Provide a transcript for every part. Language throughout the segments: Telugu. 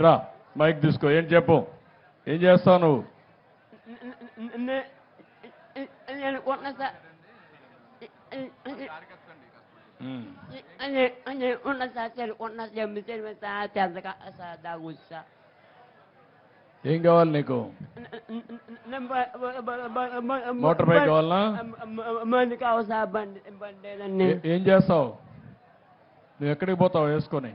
రా. మైక్ తీసుకో. ఏం చెప్పు? ఏం చేస్తావు నువ్వు? ఏం కావాలి నీకు? మోటార్ బైక్ కావాలి ఏం చేస్తావు? నువ్వు ఎక్కడికి పోతావు? వేసుకొని.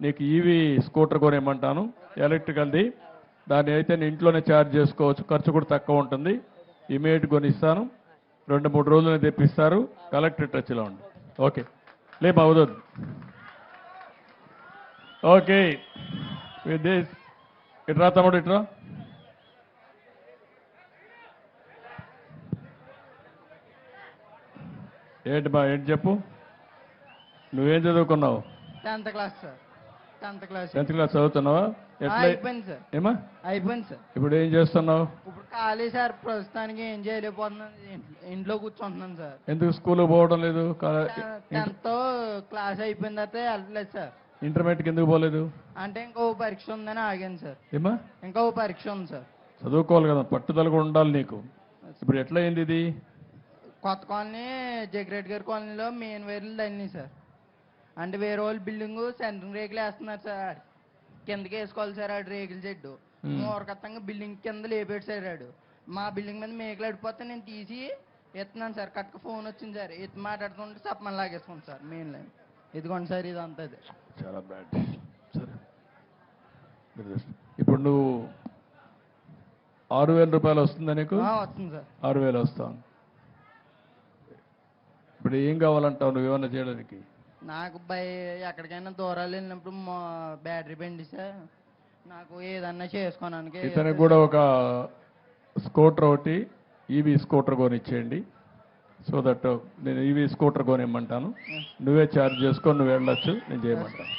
నీకు ఈవీ స్కూటర్ కొనివ్వమంటాను. ఎలక్ట్రికల్ది దాన్ని అయితే నేను ఇంట్లోనే ఛార్జ్ చేసుకోవచ్చు. ఖర్చు కూడా తక్కువ ఉంటుంది. ఇమీడియట్ కొనిస్తాను. రెండు మూడు రోజులు తెప్పిస్తారు. కలెక్టర్ టచ్లో ఉండి. ఓకే లే బావదొద్దు ఓకే విత్ దిస్ ఇట్రా తమ్ముడు ఇట్రా ఏంటి బా ఏంటి చెప్పు? నువ్వేం చదువుకున్నావు? Tenth class sir. Tenth class. Tenth class చదువుతున్నావా? ఎట్లా? అయిపోయింది సార్. ఏమా? అయిపోయింది సార్. ఇప్పుడు ఏం చేస్తున్నావు? ఇప్పుడు ఖాళీ సార్ ప్రస్తుతానికి ఏం చేయలేకపోతున్నాను. ఇంట్లో- కూర్చుంటున్నాను సార్. ఎందుకు స్కూల్ పోవడం లేదు? టెన్త్ క్లాస్ అయిపోయిన తర్వాత వెళ్ళలేదు సార్. ఇంటర్మీడియట్కి ఎందుకు పోలేదు? అంటే ఇంకో పరీక్ష ఉందని ఆగాను సార్. ఏమా? ఇంకో పరీక్ష ఉంది సార్. చదువుకోవాలి కదా పట్టుదల కూడా ఉండాలి నీకు. ఇప్పుడు ఎట్లా అయింది ఇది? కొత్త కాలనీ జగ్రెడ్ గారి కాలనీలో మెయిన్ వైర్లు తల్లినాయి సార్. అంటే వేరే వాళ్ళు బిల్డింగ్ సెంట్రింగ్ రేకులు వేస్తున్నారు సార్. కిందకి వేసుకోవాలి సార్ ఆడు రేకుల చెడ్డు. మూరకత్తంగా బిల్డింగ్ కింద లేపేడు సార్ ఆడు. మా బిల్డింగ్ మీద మేకలు అడిపోతే నేను తీసి ఎత్తున్నాను సార్. కట్టుకు ఫోన్ వచ్చింది సార్. ఎత్తి మాట్లాడుతుంటే చెప్పమని లాగేసుకుంది సార్ మెయిన్ లైన్. ఇదిగోండి సార్ ఇదంతా ఇది. చాలా బ్యాడ్. సరే. ఇప్పుడు నువ్వు ఆరు వేల రూపాయలు వస్తుందా నీకు? ఆ, వస్తుంది సార్. ఆరు వేలు వస్తాను ఇప్పుడు ఏం కావాలంటావు నువ్వు ఏమన్నా చేయడానికి? నాకు బై ఎక్కడికైనా దూరాలు వెళ్ళినప్పుడు మా బ్యాటరీ బండి సార్ నాకు ఏదన్నా చేసుకోవడానికి ఇతనికి కూడా ఒక స్కూటర్ ఒకటి ఈవీ స్కూటర్ కొనిచ్చేయండి. సో దట్ నేను ఈవీ స్కూటర్ కొనిమ్మంటాను. నువ్వే ఛార్జ్ చేసుకొని నువ్వు వెళ్ళొచ్చు నేను చేయమంటాను.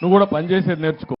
నువ్వు కూడా పని చేసేది నేర్చుకో.